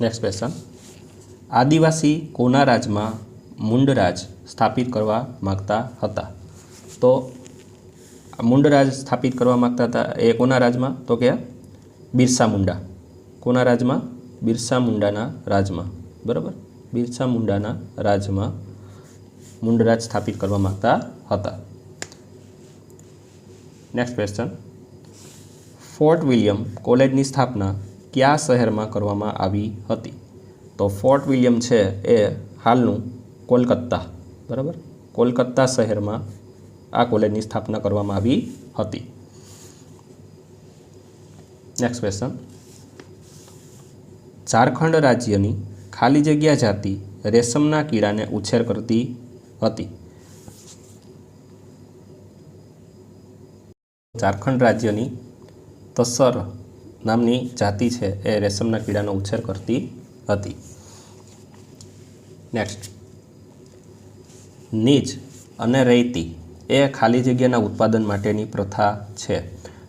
Next question આદિવાસી કોના રાજમાં મુંડરાજ સ્થાપિત કરવા માગતા હતા? તો મુંડરાજ સ્થાપિત કરવા માગતા હતા એ કોના રાજમાં? તો કે બિરસા મુંડા. કોના રાજમાં? બિરસા મુંડાના રાજમાં. બરાબર? બિરસા મુંડાના રાજમાં મુંડરાજ સ્થાપિત કરવા માગતા હતા. નેક્સ્ટ ક્વેશ્ચન ફોર્ટ વિલિયમ કોલેજની સ્થાપના કયા શહેરમાં કરવામાં આવી હતી? તો ફોર્ટ વિલિયમ છે એ હાલનું કોલકાતા બરાબર? કોલકાતા શહેરમાં આ કોલેજની સ્થાપના કરવામાં આવી હતી. નેક્સ્ટ ક્વેશ્ચન ઝારખંડ રાજ્યની ખાલી જગ્યા જાતિ રેશમના કીડાને ઉછેર કરતી હતી. ઝારખંડ રાજ્યની તસર નામની જાતિ છે એ રેશમના કીડાનો ઉછેર કરતી હતી. નેક્સ્ટ નીજ અને રેતી એ ખાલી જગ્યાના ઉત્પાદન માટેની પ્રથા છે.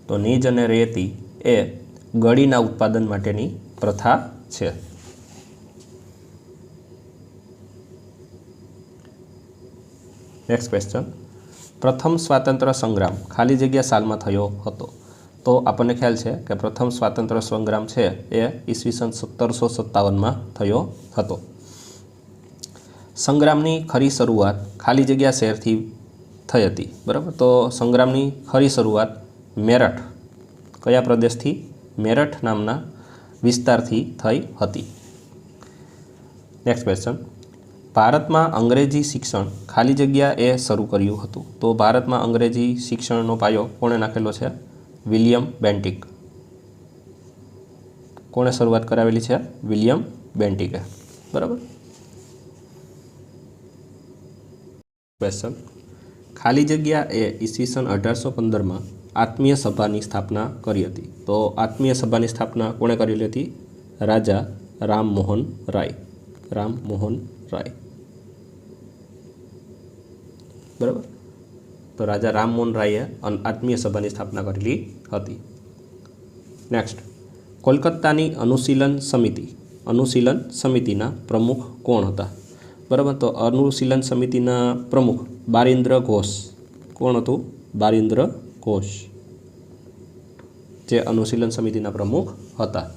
તો નીજ અને રેતી એ ગળીના ઉત્પાદન માટેની પ્રથા છે. નેક્સ્ટ ક્વેશ્ચન પ્રથમ સ્વાતંત્ર્ય સંગ્રામ ખાલી જગ્યા સાલમાં થયો હતો. તો આપણને ખ્યાલ છે કે પ્રથમ સ્વાતંત્ર્ય સંગ્રામ છે એ ઈસવીસન સત્તરસો સત્તાવનમાં થયો હતો. સંગ્રામની ખરી શરૂઆત ખાલી જગ્યા શહેરથી થઈ હતી, બરાબર? તો સંગ્રામની ખરી શરૂઆત મેરઠ, કયા પ્રદેશથી? મેરઠ નામના વિસ્તારથી થઈ હતી. નેક્સ્ટ ક્વેશ્ચન ભારતમાં અંગ્રેજી શિક્ષણ ખાલી જગ્યા એ શરૂ કર્યું હતું. તો ભારતમાં અંગ્રેજી શિક્ષણનો પાયો કોણે નાખેલો છે? William Bentinck. કોણે શરૂઆત કરાવેલી છે? વિલિયમ બેન્ટિકે. બરાબર? ક્વેશ્ચન ખાલી જગ્યા એ ઈસવીસન અઢારસો પંદરમાં આત્મીય સભાની સ્થાપના કરી હતી. તો આત્મીય સભાની સ્થાપના કોણે કરેલી હતી? રાજા રામમોહન રાય. રામમોહન રાય. બરાબર? તો રાજા રામમોહન રાયે આત્મીય સભાની સ્થાપના કરેલી હતી. નેક્સ્ટ કોલકાતાની અનુશીલન સમિતિ. અનુશીલન સમિતિના પ્રમુખ કોણ હતા? બરાબર? તો અનુશીલન સમિતિના પ્રમુખ બારિન્દ્ર ઘોષ. કોણ હતું? બારિન્દ્ર ઘોષ. જે અનુશીલન સમિતિના પ્રમુખ હતા.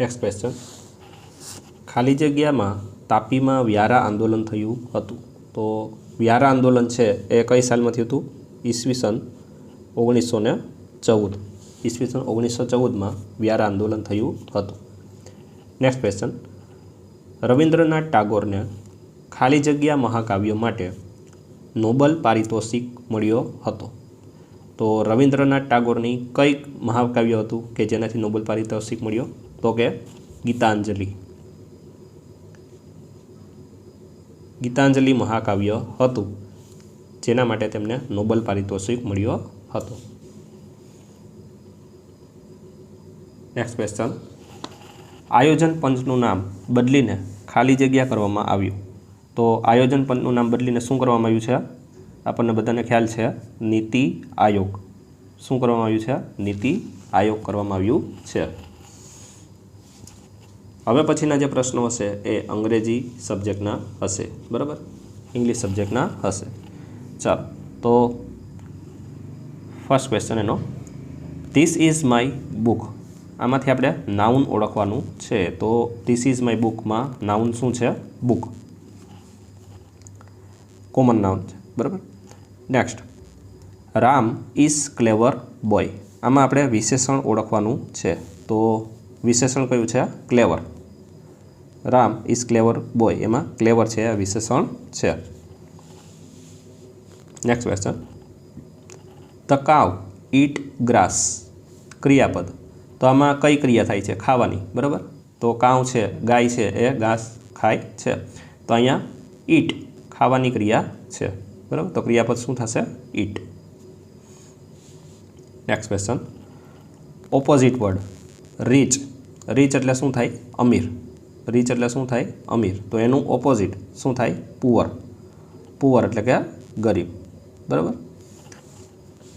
નેક્સ્ટ ક્વેશ્ચન ખાલી જગ્યામાં તાપીમાં વ્યારા આંદોલન થયું હતું. તો વ્યારા આંદોલન છે એ કઈ સાલમાં થયું હતું? ઈસવીસન ઓગણીસો ને ચૌદ. ઈસવીસન ઓગણીસો ચૌદમાં વ્યારા આંદોલન થયું હતું. નેક્સ્ટ ક્વેશ્ચન રવિન્દ્રનાથ ટાગોરને ખાલી જગ્યા મહાકાવ્ય માટે નોબલ પારિતોષિક મળ્યો હતો. તો રવિન્દ્રનાથ ટાગોરની કઈ મહાકાવ્ય હતું કે જેનાથી નોબલ પારિતોષિક મળ્યો? તો કે ગીતાંજલિ. ગીતાંજલિ મહાકાવ્ય હતું, જેના માટે તેમને નોબલ પારિતોષિક મળ્યો હતો. નેક્સ્ટ ક્વેશ્ચન આયોજન પંચનું નામ બદલીને ખાલી જગ્યા કરવામાં આવ્યું. તો આયોજન પંચનું નામ બદલીને શું કરવામાં આવ્યું છે? આપણને બધાને ખ્યાલ છે, નીતિ આયોગ. શું કરવામાં આવ્યું છે? નીતિ આયોગ કરવામાં આવ્યું છે. હવે પછીના જે પ્રશ્નો હશે એ અંગ્રેજી સબ્જેક્ટના હશે, બરાબર? ઇંગ્લિશ સબ્જેક્ટના હશે. ચાલો, તો ફર્સ્ટ ક્વેશ્ચન એનો. ધીસ ઇઝ માય બુક આમાંથી આપણે નાઉન ઓળખવાનું છે. તો ધીસ ઇઝ માય બુકમાં નાઉન શું છે? બુક કોમન નાઉન છે, બરાબર? Next Ram is clever boy આમાં આપણે વિશેષણ ઓળખવાનું છે. તો વિશેષણ કયું છે? Clever Ram is clever boy એમાં ક્લેવર છે, આ વિશેષણ છે. Next question the cow it grass ક્રિયાપદ. તો આમાં કઈ ક્રિયા થાય છે? ખાવાની. બરાબર? તો કાવ છે, ગાય છે, એ ઘાસ ખાય છે. તો અહીંયા ઈટ ખાવાની ક્રિયા છે. બરાબર? તો ક્રિયાપદ શું થશે? Eat next question opposite word reach reach એટલે શું થાય? અમીર. રીચ એટલે શું થાય? અમીર. તો એનું ઓપોઝિટ શું થાય? પુઅર પુઅર એટલે કે ગરીબ. બરાબર?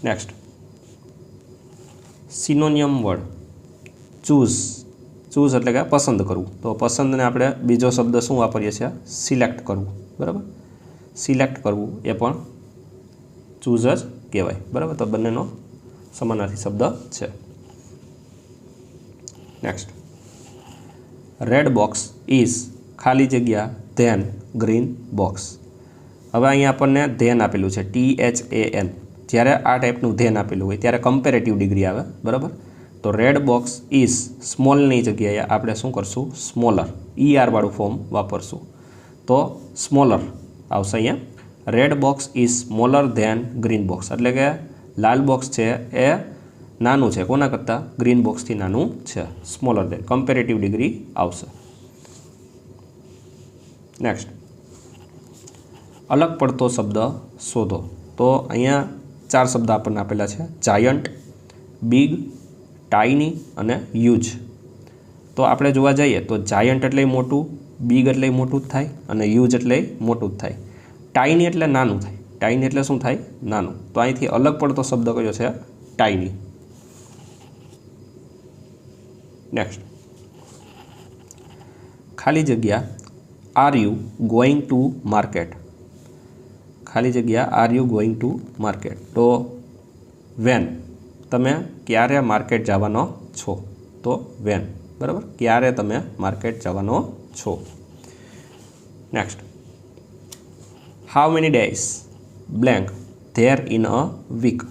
Next synonym word choose choose એટલે કે પસંદ કરવું. તો પસંદને આપણે બીજો શબ્દ શું વાપરીએ છીએ? સિલેક્ટ કરવું. બરાબર? સિલેક્ટ કરવું એ પણ ચૂઝ જ કહેવાય. બરાબર? તો બંનેનો સમાનાર્થી શબ્દ છે. નેક્સ્ટ રેડ બોક્સ ઇઝ ખાલી જગ્યા ધેન ગ્રીન બોક્સ હવે અહીંયા આપણને ધેન આપેલું છે ટી એચ એ એન જ્યારે આ ટાઈપનું ધેન આપેલું હોય, ત્યારે કમ્પેરેટિવ ડિગ્રી આવે, બરાબર? તો રેડ બોક્સ ઇઝ સ્મોલની જગ્યાએ આપણે શું કરશું? સ્મોલર ઈ આરવાળું ફોર્મ વાપરશું. તો સ્મોલર આવશે અહીંયા. Red box is smaller than green box એટલે કે લાલ બોક્સ છે એ નાનું છે, કોના કરતાં? ગ્રીન બોક્સથી નાનું છે. સ્મોલર દેન કમ્પેરેટિવ ડિગ્રી આવશે. નેક્સ્ટ અલગ પડતો શબ્દ શોધો. તો અહીંયા ચાર શબ્દ આપણને આપેલા છે. જાયન્ટ બિગ ટાઈની અને યુજ તો આપણે જોવા જઈએ તો જાયન્ટ એટલે મોટું બિગ એટલે મોટું જ થાય અને યુજ એટલે મોટું જ થાય. ટાઈની એટલે નાનું થાય. ટાઈની એટલે શું થાય? નાનું. તો અહીંથી અલગ પડતો શબ્દ કયો છે? ટાઇની નેક્સ્ટ ખાલી જગ્યા are you going to market ખાલી જગ્યા are you going to market તો વેન તમે ક્યારે માર્કેટ જવાનો છો? તો વેન બરાબર? ક્યારે તમે માર્કેટ જવાનો છો? Next how many days blank there in a week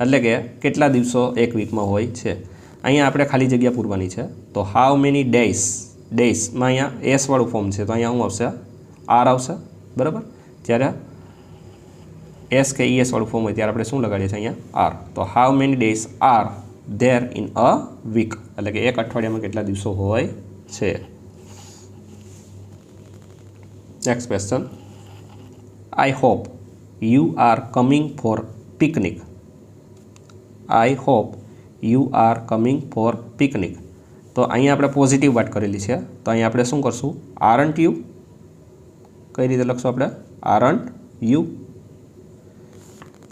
એટલે કે કેટલા દિવસો એક વીકમાં હોય છે? અહીંયા આપણે ખાલી જગ્યા પૂરવાની છે. તો હાઉ મેની ડેઝ ડેઝમાં અહીંયા એસવાળું ફોર્મ છે. તો અહીંયા શું આવશે? આર આવશે. બરાબર? જ્યારે એસ કે ઈએસ વાળું ફોર્મ હોય ત્યારે આપણે શું લગાડીએ છીએ અહીંયા? આર તો how many days are there in a week એટલે કે એક અઠવાડિયામાં કેટલા દિવસો હોય છે? Next question I hope you are coming for picnic I hope you are coming for picnic તો અહીંયા આપણે પોઝિટિવ વાત કરેલી છે. તો અહીંયા આપણે શું કરશું? આરન્ટ યુ કઈ રીતે લખશું આપણે? આરન્ટ યુ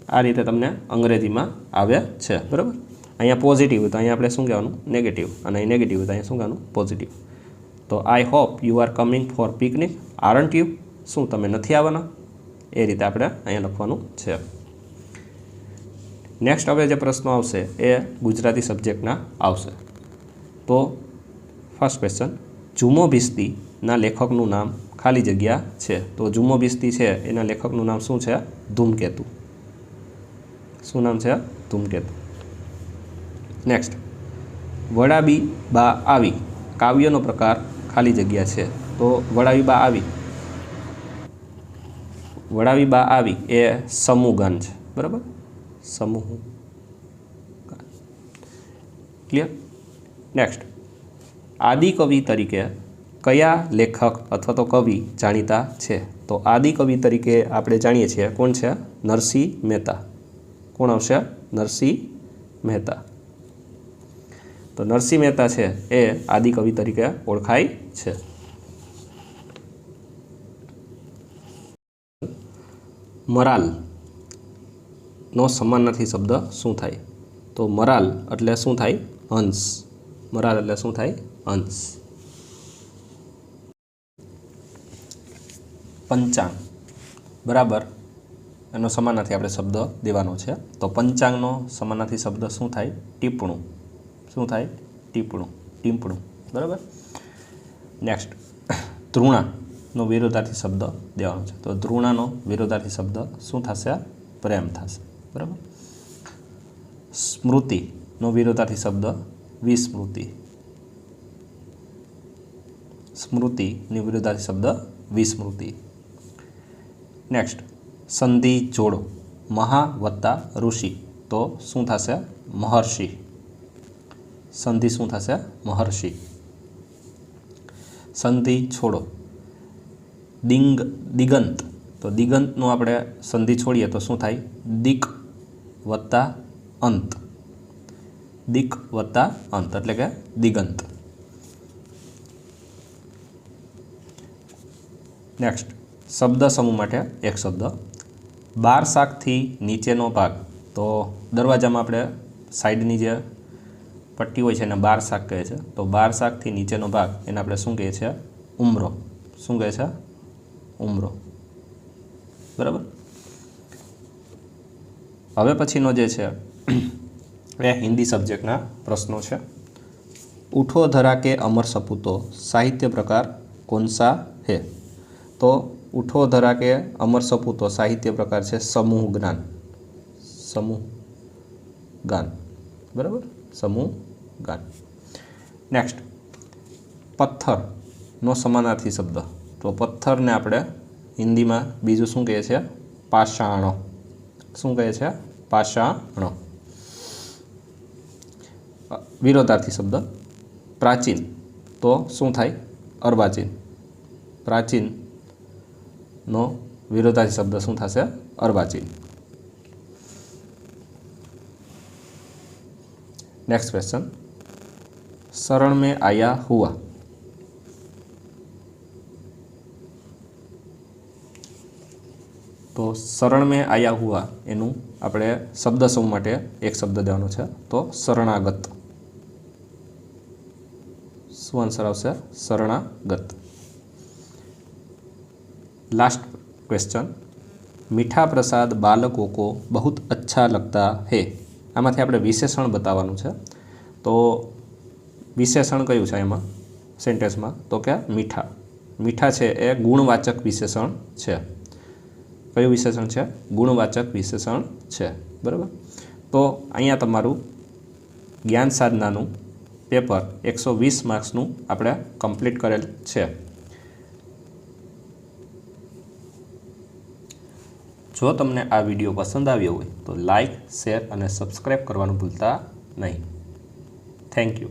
આ રીતે તમને અંગ્રેજીમાં આવે છે. બરાબર? અહીંયા પોઝિટિવ તો અહીંયા આપણે શું કહેવાનું? નેગેટિવ અને અહીં નેગેટિવ તો અહીંયા શું કહેવાનું? પોઝિટિવ તો I hope you are coming for picnic aren't you શું તમે નથી આવવાના? એ રીતે આપણે અહીંયા લખવાનું છે. નેક્સ્ટ હવે જે પ્રશ્નો આવશે એ ગુજરાતી સબ્જેક્ટના આવશે. તો ફર્સ્ટ ક્વેશ્ચન જુમો ભિસ્તીના લેખકનું નામ ખાલી જગ્યા છે. તો જુમો ભિસ્તી છે, એના લેખકનું નામ શું છે? ધૂમકેતુ. શું નામ છે? ધૂમકેતુ. નેક્સ્ટ વડાબી બા આવી, કાવ્યનો પ્રકાર ખાલી જગ્યા છે. તો વડાવી બા આવી. વડાવી બા આવી એ સમૂહ છે. બરાબર? સમૂહ. ક્લિયર નેક્સ્ટ આદિકવિ તરીકે કયા લેખક અથવા તો કવિ જાણીતા છે? તો આદિકવિ તરીકે આપણે જાણીએ છીએ. કોણ છે? નરસિંહ મહેતા. કોણ આવશે? નરસિંહ મહેતા. તો નરસિંહ મહેતા છે એ આદિકવિ તરીકે ઓળખાય છે. મરાલ. નો સમાનાર્થી શબ્દ શું થાય? તો મરાલ એટલે શું થાય? હંસ મરાલ એટલે શું થાય? હંસ પંચાંગ. બરાબર? એનો સમાનાથી આપણે શબ્દ દેવાનો છે. તો પંચાંગનો સમાનાથી શબ્દ શું થાય? ટીપણું. શું થાય? ટીપણું. ટીપણું. બરાબર? નેક્સ્ટ ધૃણાનો વિરોધાર્થી શબ્દ દેવાનો છે. તો ધૃણાનો વિરોધાર્થી શબ્દ શું થશે? પ્રેમ થશે. બરાબર? સ્મૃતિનો વિરોધાર્થી શબ્દ, વિસ્મૃતિ. સ્મૃતિની વિરોધાર્થી શબ્દ, વિસ્મૃતિ. નેક્સ્ટ સંધિ, જોડો, મહા વત્તા ઋષિ. તો શું થશે? મહર્ષિ. સંધિ શું થશે? મહર્ષિ. સંધિ, છોડો. દિંગ દિગંત. તો દિગંતનું આપણે સંધિ છોડીએ તો શું થાય? દિક વત્તા અંત. દિક વત્તા અંત, એટલે કે દિગંત. નેક્સ્ટ શબ્દ સમૂહ માટે એક શબ્દ. બાર શાકથી નીચેનો ભાગ. તો દરવાજામાં આપણે સાઈડની જે પટ્ટી હોય છે એને બાર શાક કહે છે. તો બાર શાકથી નીચેનો ભાગ એને આપણે શું કહીએ છીએ ઉમરો. શું કહે છે? ઉમરો. બરાબર? હવે પછીનો જે છે, એ હિન્દી સબ્જેક્ટના પ્રશ્નો છે. ઉઠો ધરા કે અમર સપૂતો, સાહિત્ય પ્રકાર કોનસા હે? તો ઉઠો ધરા કે અમર સપૂતો, સાહિત્ય પ્રકાર છે સમૂહ જ્ઞાન. સમૂહ ગાન બરાબર? સમૂહ ગાન નેક્સ્ટ પથ્થરનો સમાનાર્થી શબ્દ. તો પથ્થરને આપણે હિન્દીમાં બીજું શું કહે છે? પાષાણો. શું કહે છે? પાષાણો વિરોધાર્થી શબ્દ. પ્રાચીન. તો શું થાય? અર્વાચીન. પ્રાચીનનો વિરોધાર્થી શબ્દ શું થશે? અર્વાચીન. નેક્સ્ટ ક્વેશ્ચન શરણ મેં આયા હુઆ. શરણ મેં આયા હુઆ એનું આપણે શબ્દ સૌ માટે એક શબ્દ દેવાનો છે. તો શરણાગત. શું આન્સર આવશે? શરણાગત. લાસ્ટ ક્વેશ્ચન મીઠા પ્રસાદ બાલકો કો બહુત અચ્છા લગતા હે. આમાંથી આપણે વિશેષણ બતાવવાનું છે. તો વિશેષણ કયું છે એમાં? સેન્ટેન્સમાં તો કે મીઠા. મીઠા છે એ ગુણવાચક વિશેષણ છે. કયું વિશેષણ છે? ગુણવાચક વિશેષણ છે. બરાબર? તો અહીંયા તમારું જ્ઞાન સાધનાનું પેપર એકસો વીસ માર્ક્સનું આપણે કમ્પ્લીટ કરેલ છે. જો તમને આ વીડિયો પસંદ આવ્યો હોય તો લાઈક, શેર અને સબસ્ક્રાઈબ કરવાનું ભૂલતા નહીં. Thank you.